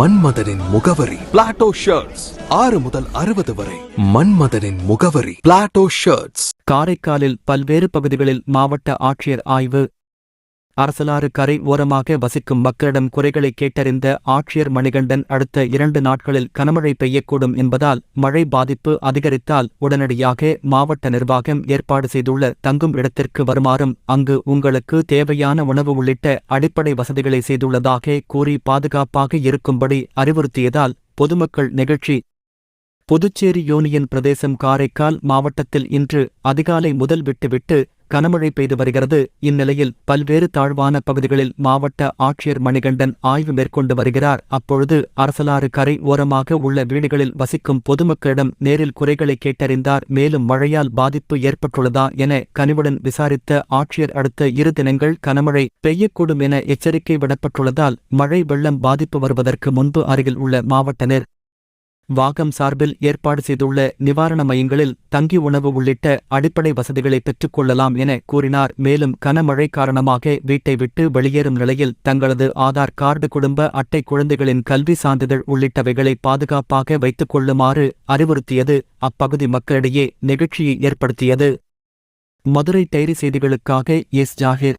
மன்மதனின் முகவரி. Plato shirts ஆறு முதல் அறுபது வரை. மன்மதனின் முகவரி. பிளாட்டோ ஷர்ட்ஸ் காரைக்காலில் பல்வேறு பகுதிகளில் மாவட்ட ஆட்சியர் ஆய்வு. அரசலாறு கரை ஓரமாக வசிக்கும் மக்களிடம் குறைகளை கேட்டறிந்த ஆட்சியர் மணிகண்டன் அடுத்த இரண்டு நாட்களில் கனமழை பெய்யக்கூடும் என்பதால் மழை பாதிப்பு அதிகரித்தால் உடனடியாக மாவட்ட நிர்வாகம் ஏற்பாடு செய்துள்ள தங்கும் இடத்திற்கு வருமாறும் அங்கு உங்களுக்கு தேவையான உணவு உள்ளிட்ட அடிப்படை வசதிகளை செய்துள்ளதாக கூறி பாதுகாப்பாக இருக்கும்படி அறிவுறுத்தியதால் பொதுமக்கள் நெகிழ்ச்சி. புதுச்சேரி யூனியன் பிரதேசம் காரைக்கால் மாவட்டத்தில் இன்று அதிகாலை முதல் விட்டுவிட்டு கனமழை பெய்து வருகிறது. இந்நிலையில் பல்வேறு தாழ்வான பகுதிகளில் மாவட்ட ஆட்சியர் மணிகண்டன் ஆய்வு மேற்கொண்டு வருகிறார். அப்பொழுது அரசலாறு கரை ஓரமாக உள்ள வீடுகளில் வசிக்கும் பொதுமக்களிடம் நேரில் குறைகளை கேட்டறிந்தார். மேலும் மழையால் பாதிப்பு ஏற்பட்டுள்ளதா என கனிவுடன் விசாரித்த ஆட்சியர் அடுத்த இரு தினங்கள் கனமழை பெய்யக்கூடும் என எச்சரிக்கை விடப்பட்டுள்ளதால் மழை வெள்ளம் பாதிப்பு வருவதற்கு முன்பு அருகில் உள்ள மாவட்ட வாகம் சார்பில் ஏற்பாடு செய்துள்ள நிவாரண மையங்களில் தங்கி உணவு உள்ளிட்ட அடிப்படை வசதிகளை பெற்றுக் கொள்ளலாம் என கூறினார். மேலும் கனமழை காரணமாக வீட்டை விட்டு வெளியேறும் நிலையில் தங்களது ஆதார் கார்டு குடும்ப அட்டை குழந்தைகளின் கல்வி சான்றிதழ் உள்ளிட்டவைகளை பாதுகாப்பாக வைத்துக் கொள்ளுமாறு அறிவுறுத்தியது. அப்பகுதி மக்களிடையே நெகிழ்ச்சியை ஏற்படுத்தியது. மதுரை டைரி செய்திகளுக்காக எஸ். ஜாகிர்.